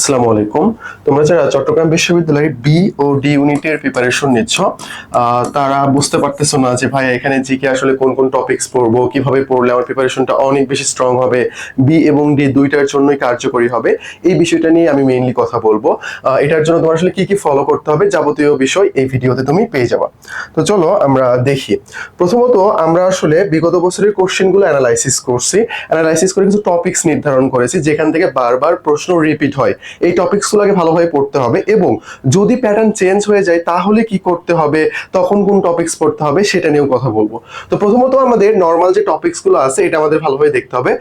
আসসালামু আলাইকুম। তোমরা যারা চট্টগ্রাম বিশ্ববিদ্যালয়ের বি ও ডি ইউনিটের প্রিপারেশন নিচ্ছ তারা বুঝতে পারতেছো না যে ভাই এখানে জিকে আসলে কোন কোন টপিকস পড়ব, কীভাবে পড়লে আমার প্রিপারেশনটা অনেক বেশি স্ট্রং হবে বি এবং ডি দুইটার জন্যই কার্যকরী হবে, এই বিষয়টা নিয়ে আমি মেইনলি কথা বলব। এটার জন্য তোমার আসলে কি কি ফলো করতে হবে যাবতীয় বিষয় এই ভিডিওতে তুমি পেয়ে যাবা। তো চলো আমরা দেখি। প্রথমত আমরা আসলে বিগত বছরের কোশ্চেনগুলো অ্যানালাইসিস করছি। অ্যানালাইসিস করে কিছু টপিকস নির্ধারণ করেছি, যেখান থেকে বারবার প্রশ্ন রিপিট হয়। এই টপিকসগুলোকে ভালোভাবে পড়তে হবে এবং যদি প্যাটার্ন চেঞ্জ হয়ে যায় তাহলে কি করতে হবে? তখন কোন টপিকস পড়তে হবে সেটা নিয়েও কথা বলব। তো প্রথমত আমাদের নর্মাল যে টপিকসগুলো আছে এটা আমাদের ভালোভাবে দেখতে হবে।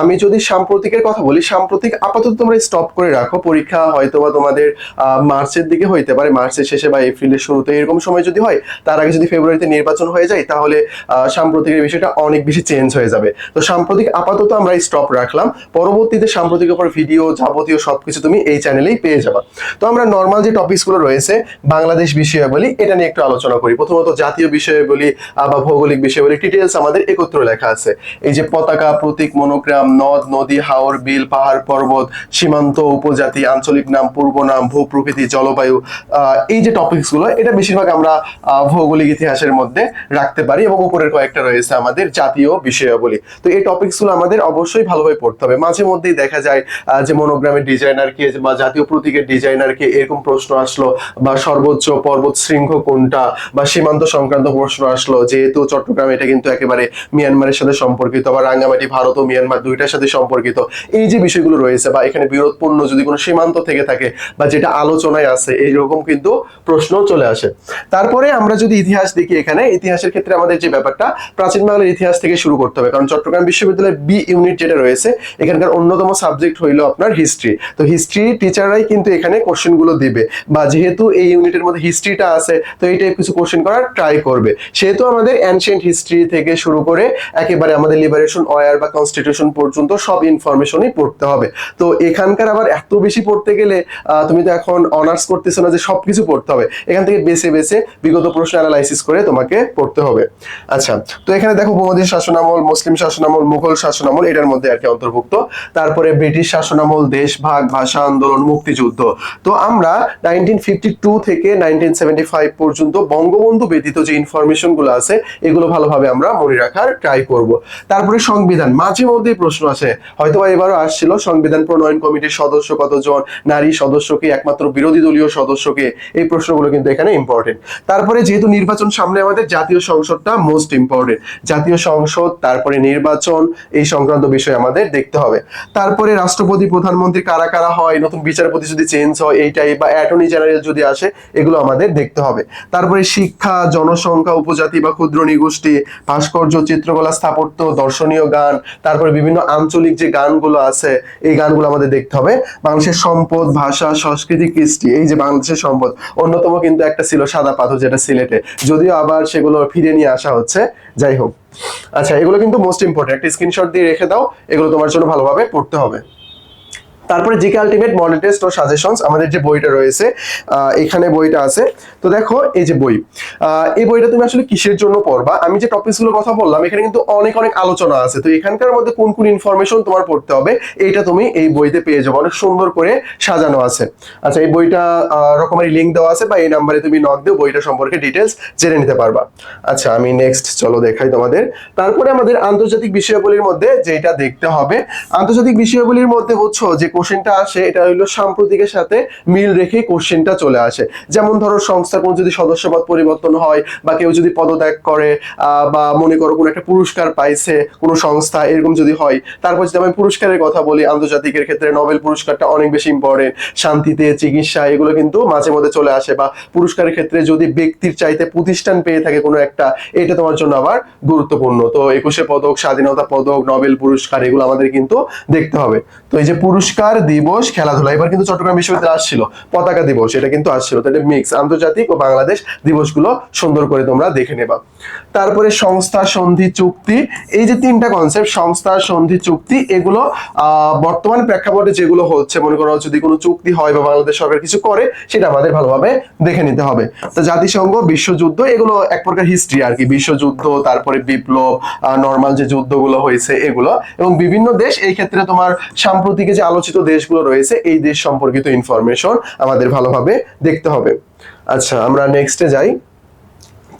আমি যদি সাম্প্রতিকের কথা বলি, সাম্প্রতিক আপাতত তোমরা স্টপ করে রাখো। পরীক্ষা হয়তো বা তোমাদের মার্চের দিকে হইতে পারে, মার্চের শেষে বা এপ্রিলের শুরুতে এরকম সময় যদি হয়, তার আগে যদি ফেব্রুয়ারিতে নির্বাচন হয়ে যায় তাহলে সাম্প্রতিকের বিষয়টা অনেক বেশি চেঞ্জ হয়ে যাবে। তো সাম্প্রতিক আপাতত আমরা স্টপ রাখলাম। পরবর্তীতে সাম্প্রতিক উপর ভিডিও যাবতীয় সবকিছু তুমি এই চ্যানেলেই পেয়ে যাবা। তো আমরা নর্মাল যে টপিকসগুলো রয়েছে বাংলাদেশ বিষয়াবলী এটা নিয়ে একটু আলোচনা করি। প্রথমত জাতীয় বিষয়াবলী আহ, বা ভৌগোলিক বিষয়াবলী ডিটেলস আমাদের একত্র লেখা আছে। এই যে পতাকা প্রতীক মনোগ্রাম নদ নদী হাওর বিল পাহাড় পর্বত সীমান্ত উপজাতি আঞ্চলিক নাম পূর্ব নাম ভূ প্রকৃতি জলবায়ু এই যে টপিকসগুলো এটা বেশিরভাগ আমরা ভৌগোলিক ইতিহাসের মধ্যে রাখতে পারি এবং উপরের কয়েকটা রয়েছে আমাদের জাতীয় বিষয়াবলী। তো এই টপিকসগুলো আমাদের অবশ্যই ভালোভাবে পড়তে হবে। মাঝে মধ্যেই দেখা যায় যে মনোগ্রামের ডিজাইনার কে বা জাতীয় প্রতীকের ডিজাইনার কে এরকম প্রশ্ন আসলো বা সর্বোচ্চ পর্বত শৃঙ্গ কোনটা বা সীমান্ত সংক্রান্ত প্রশ্ন আসলো। যেহেতু চট্টগ্রাম এটা কিন্তু একেবারে মিয়ানমারের সাথে সম্পর্কিত বা রাঙ্গামাটি, ভারত ও মিয়ানমার দুইটার সাথে সম্পর্কিত। এই যে বিষয়গুলো রয়েছে বা এখানে বিরোধপূর্ণ যদি কোনো সীমান্ত থেকে থাকে বা যেটা আলোচনায় আছে, এইরকম কিন্তু প্রশ্ন চলে আসে। তারপরে আমরা যদি ইতিহাস দেখি এখানে, ইতিহাসের ক্ষেত্রে আমাদের যে ব্যাপারটা, প্রাচীন বাংলার ইতিহাস থেকে শুরু করতে হবে। কারণ চট্টগ্রাম বিশ্ববিদ্যালয়ের বি ইউনিট যেটা রয়েছে, এখানকার অন্যতম সাবজেক্ট হইল আপনার হিস্ট্রি। তো হিস্ট্রি টিচাররাই কিন্তু এখানে কোশ্চেনগুলো দিবে। বা যেহেতু এই ইউনিটের মধ্যে হিস্ট্রিটা আছে, তো এই টাইপ কিছু কোশ্চেন করার ট্রাই করবে। সেহেতু আমাদের অ্যানশিয়েন্ট হিস্ট্রি থেকে শুরু করে একেবারে আমাদের লিবারেশন ওয়ার বা কনস্টিটিউশন পর্যন্ত সব ইনফরমেশনই পড়তে হবে। তো এখানকার আবার এত বেশি পড়তে গেলে তুমি তো এখন অনার্স করতেছো না যে সবকিছু পড়তে হবে। এখান থেকে বেছে বেছে বিগত প্রশ্ন অ্যানালাইসিস করে তোমাকে পড়তে হবে। আচ্ছা তো এখানে দেখো উপমহাদেশ শাসনামল, মুসলিম শাসনামল, মুঘল শাসনামল, এটার মধ্যে আর কি অন্তর্ভুক্ত। তারপরে ব্রিটিশ শাসনামল দেশ ভাগ ভাষা আন্দোলন, মুক্তিযুদ্ধ। তো আমরা থেকে পর্যন্ত বঙ্গবন্ধু ব্যতীত যে ইনফরমেশনগুলো আছে, এগুলো ভালোভাবে আমরা মনে রাখার ট্রাই করব। তারপরে সংবিধান, মাঝে মধ্যেই প্রশ্ন আছে হয়তো এবারও আসছিল, সংবিধান প্রণয়ন কমিটির সদস্য কতজন, নারী সদস্যকে একমাত্র বিরোধী দলীয় সদস্যকে এই প্রশ্নগুলো কিন্তু এখানে ইম্পর্টেন্ট তারপরে যেহেতু নির্বাচন সামনে আমাদের, জাতীয় সংসদটা মোস্ট ইম্পর্টেন্ট জাতীয় সংসদ, তারপরে নির্বাচন, এই সংক্রান্ত বিষয় আমাদের দেখতে হবে। তারপরে রাষ্ট্রপতি, প্রধানমন্ত্রী কারা কারা হয়, নতুন বিচারপতি যদি চেঞ্জ হয় এইটাই বা অ্যাটর্নি জেনারেল যদি আসে, এগুলো আমাদের দেখতে হবে। তারপরে শিক্ষা, জনসংখ্যা, উপজাতি বা ক্ষুদ্র নিগোষ্ঠী, ভাস্কর্য, চিত্রকলা, স্থাপত্য, দর্শনীয় গান, তারপরে বিভিন্ন আঞ্চলিক যে গানগুলো আছে, এই গানগুলো আমাদের দেখতে হবে। বাংলাদেশের সম্পদ, ভাষা, সংস্কৃতি, কৃষ্টি, এই যে বাংলাদেশের সম্পদ, অন্যতম কিন্তু একটা ছিল সাদা পাথর যেটা সিলেটে। যদিও আবার সেগুলো ফিরে নিয়ে আসা হচ্ছে, যাই হোক। আচ্ছা এগুলো কিন্তু মোস্ট ইম্পর্টেন্ট একটা স্ক্রিনশট দিয়ে রেখে দাও, এগুলো তোমার জন্য ভালোভাবে পড়তে হবে। তারপরে জিকে আলটিমেট মডেল টেস্ট ও সাজেশনস আমাদের যে বইটা রয়েছে এখানে বইটা আছে। তো দেখো, এই যে বই। এই বইটা তুমি আসলে কিসের জন্য পড়বা? আমি যে টপিকসগুলোর কথা বললাম, এখানে কিন্তু অনেক অনেক আলোচনা আছে। তো এখানকার মধ্যে কোন কোন ইনফরমেশন তোমার পড়তে হবে, এইটা তুমি এই বইতে পেয়ে যাবে। অনেক সুন্দর করে সাজানো আছে। আচ্ছা এই বইটা রকমারি লিঙ্ক দেওয়া আছে বা এই নাম্বারে তুমি নক দিও, বইটা সম্পর্কে ডিটেলস জেনে নিতে পারবা। আচ্ছা আমি নেক্সট চলো দেখাই তোমাদের। তারপরে আমাদের আন্তর্জাতিক বিষয়াবলীর মধ্যে যেটা দেখতে হবে, আন্তর্জাতিক বিষয়াবলীর মধ্যে হচ্ছে যে কোশ্চেনটা আসে, এটা হলো সাম্প্রতিকের সাথে মিল রেখে কোশ্চেনটা চলে আসে। যেমন ধরো সংস্থা কোনো যদি সদস্যপদ পরিবর্তন হয় বা কেউ যদি পদত্যাগ করে বা মনে করো কোনো একটা পুরস্কার পাইছে কোনো সংস্থা, এরকম যদি হয়, তারপর যদি আমি পুরস্কারের কথা বলি, আন্তর্জাতিকের ক্ষেত্রে নোবেল পুরস্কারটা অনেক বেশি ইম্পর্টেন্ট শান্তিতে, চিকিৎসা, এগুলো কিন্তু মাঝে মধ্যে চলে আসে বা পুরস্কারের ক্ষেত্রে যদি ব্যক্তির চাইতে প্রতিষ্ঠান পেয়ে থাকে কোনো একটা, এটা তোমার জন্য আবার গুরুত্বপূর্ণ। তো একুশে পদক, স্বাধীনতা পদক, নোবেল পুরস্কার, এগুলো আমাদের কিন্তু দেখতে হবে। তো এই যে পুরস্কার দিবস খেলাধুলা, এবার কিন্তু চট্টগ্রাম বিশ্ববিদ্যালয় আসছিল, পতাকা দিবস, এটা কিন্তু আসছিল। তাহলে মিক্স আন্তর্জাতিক ও বাংলাদেশ দিবসগুলো সুন্দর করে তোমরা দেখে নেবা। তারপরে সংস্থা সন্ধি চুক্তি, এই যে তিনটা কনসেপ্ট সংস্থা সন্ধি চুক্তি, এগুলো বর্তমান প্রেক্ষাপটে যেগুলো হচ্ছে, মনে করো যদি কোনো চুক্তি হয় বা বাংলাদেশ সরকার কিছু করে, সেটা আমাদের ভালোভাবে দেখে নিতে হবে। তো জাতিসংঘ, বিশ্বযুদ্ধ, এগুলো এক প্রকার হিস্ট্রি আর কি। বিশ্বযুদ্ধ, তারপরে বিপ্লব নর্মাল যে যুদ্ধগুলো হয়েছে এগুলো, এবং বিভিন্ন দেশ, এই ক্ষেত্রে তোমার সাম্প্রতিকে যে আলোচিত দেশগুলো রয়েছে, এই দেশ সম্পর্কিত ইনফরমেশন আমাদের ভালোভাবে দেখতে হবে। আচ্ছা আমরা নেক্সটে যাই।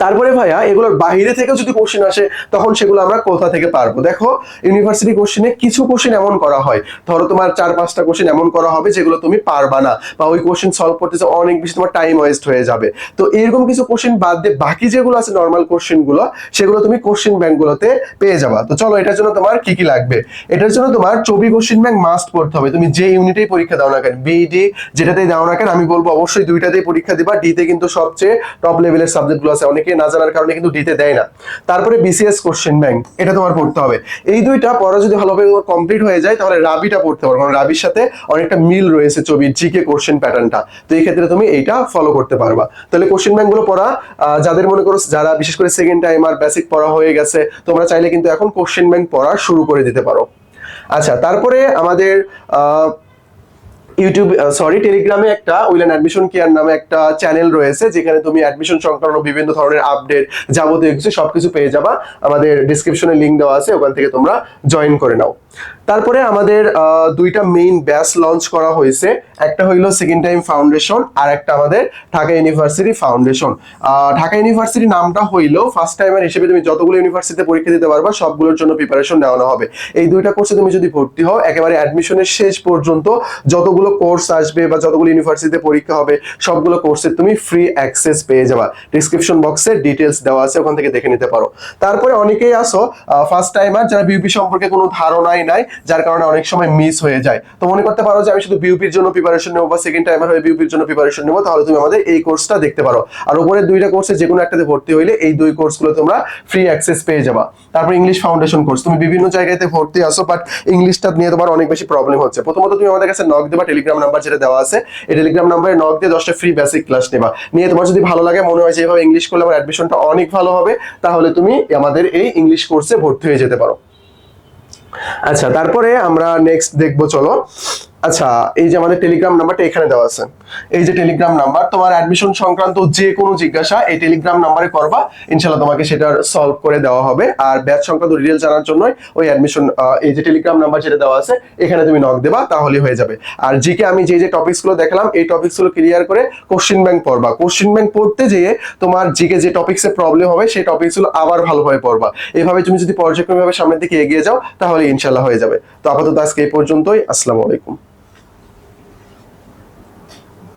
তারপরে ভাইয়া এগুলোর বাইরে থেকেও যদি কোশ্চেন আসে, তখন সেগুলো আমরা কোথা থেকে পারব? দেখো ইউনিভার্সিটি কোশ্চেনে কিছু কোশ্চেন এমন করা হয়। ধরো তোমার চার, পাঁচটা কোশ্চেন এমন করা হবে যেগুলো তুমি পারবা না বা ওই কোশ্চেন সলভ করতে অনেক বেশি তোমার টাইম ওয়েস্ট হয়ে যাবে। তো এরকম কিছু কোশ্চেন বাদ দিয়ে বাকি যেগুলো আছে নর্মাল কোশ্চেনগুলো, সেগুলো তুমি কোশ্চেন ব্যাংকগুলোতে পেয়ে যাবা। তো চলো, এটার জন্য তোমার কি কি লাগবে? এটার জন্য তোমার চবি কোশ্চেন ব্যাংক মাস্ট পড়তে হবে। তুমি যে ইউনিটেই পরীক্ষা দাও না কেন বিডি যেটাতেই দাও না কেন, আমি বলব অবশ্যই দুইটাতেই পরীক্ষা দিবা। ডিতে কিন্তু সবচেয়ে টপ লেভেলের সাবজেক্টগুলো আছে অনেকে না জানার কারণে কিন্তু ডিতে দেয় না। তারপরে বিসিএস কোশ্চেন ব্যাংক এটা তোমার পড়তে হবে। এই দুইটা পড়া যদি ভালোভাবে কমপ্লিট হয়ে যায় তাহলে রাবিটা পড়তে পারো। কারণ রাবির সাথে অনেকটা মিল রয়েছে ছবির জিকে কোশ্চেন প্যাটার্নটা তো এই ক্ষেত্রে তুমি এইটা ফলো করতে পারবা। তাহলে কোশ্চেন ব্যাংকগুলো পড়া যাদের মনে করো যারা বিশেষ করে সেকেন্ড টাইম আর বেসিক পড়া হয়ে গেছে তোমরা চাইলে কিন্তু এখন কোশ্চেন ব্যাংক পড়া শুরু করে দিতে পারো। আচ্ছা তারপরে আমাদের আহ, ইউটিউব সরি টেলিগ্রামে একটা উইলেন অ্যাডমিশন কেয়ার নামে একটা চ্যানেল রয়েছে, যেখানে তুমি অ্যাডমিশন সংক্রান্ত বিভিন্ন ধরনের আপডেট যাবতীয় কিছু, সবকিছু পেয়ে যাবা। আমাদের ডিসক্রিপশনে লিংক দেওয়া আছে, ওখান থেকে তোমরা জয়েন করে নাও। তারপরে আমাদের দুইটা মেইন ব্যাচ লঞ্চ করা হয়েছে। একটা হইল সেকেন্ড টাইম ফাউন্ডেশন আর একটা আমাদের Dhaka university foundation Dhaka university নামটা হইল ফার্স্ট টাইমার হিসেবে তুমি যতগুলো ইউনিভার্সিটিতে পরীক্ষা দিতে পারবা, সবগুলোর জন্য প্রিপারেশন নেওয়ানো হবে। এই দুইটা কোর্সে তুমি যদি ভর্তি হও, একেবারে অ্যাডমিশনের শেষ পর্যন্ত যতগুলো কোর্স আসবে বা যতগুলো ইউনিভার্সিটিতে পরীক্ষা হবে, সবগুলো কোর্সের তুমি ফ্রি অ্যাক্সেস পেয়ে যাবা। ডিসক্রিপশন বক্সে ডিটেলস দেওয়া আছে, ওখান থেকে দেখে নিতে পারো। তারপরে অনেকেই আসো ফার্স্ট টাইমার যারা বিউপি সম্পর্কে কোনো ধারণাই নাই, যার কারণে অনেক সময় মিস হয়ে যায়। তো মনে করতে পারো যে আমি শুধু বিউপির জন্য প্রিপারেশন নেব বা সেকেন্ড টাইমার হয়ে বিউপির জন্য প্রিপারেশন নেব, তাহলে তুমি আমাদের এই কোর্সটা দেখতে পারো। আর উপরের দুইটা কোর্সে যে কোনো একটাতে ভর্তি হইলে এই দুই কোর্সগুলো তোমরা ফ্রি অ্যাক্সেস পেয়ে যাবা। তারপর ইংলিশ ফাউন্ডেশন কোর্স তুমি বিভিন্ন জায়গাতে ভর্তি আসো বাট ইংলিশটা নিয়ে তোমার অনেক বেশি প্রবলেম হচ্ছে। প্রথমত তুমি আমাদের কাছে নক দেবা টেলিগ্রাম নাম্বার যেটা দেওয়া আছে, এই টেলিগ্রাম নাম্বারে নক দিয়ে দশটা ফ্রি বেসিক ক্লাস নেবা। নিয়ে তোমার যদি ভালো লাগে, মনে হয় যে এভাবে ইংলিশ করলে আমার অ্যাডমিশনটা অনেক ভালো হবে, তাহলে তুমি আমাদের এই ইংলিশ কোর্সে ভর্তি হয়ে যেতে পারো। আচ্ছা তারপরে আমরা নেক্সট দেখব, চলো। আচ্ছা এই যে আমাদের টেলিগ্রাম নাম্বারটা এখানে দেওয়া আছে। এই যে টেলিগ্রাম নাম্বার তোমার অ্যাডমিশন সংক্রান্ত যে কোনো জিজ্ঞাসা, এই টেলিগ্রাম নাম্বারে করবা। ইনশাল্লাহ তোমাকে সেটার সলভ করে দেওয়া হবে। আর ব্যাচ সংক্রান্ত ডিটেল জানার জন্য ওই অ্যাডমিশন এই যে টেলিগ্রাম নাম্বার যেটা দেওয়া আছে, এখানে তুমি নক দেবা তাহলে হয়ে যাবে। আর জিকে আমি যে যে টপিকসগুলো দেখালাম, এই টপিকসগুলো ক্লিয়ার করে কোশ্চিন ব্যাংক পড়বা। কোশ্চিন ব্যাংক পড়তে যেয়ে তোমার জিকে যে টপিক্সে প্রবলেম হবে, সেই টপিকসগুলো আবার ভালোভাবে পড়বা। এভাবে তুমি যদি পর্যায়ক্রমিকভাবে সামনের দিকে এগিয়ে যাও, তাহলে ইনশাল্লাহ হয়ে যাবে। তো আপাতত আজকে এই পর্যন্তই। আসসালামু আলাইকুম।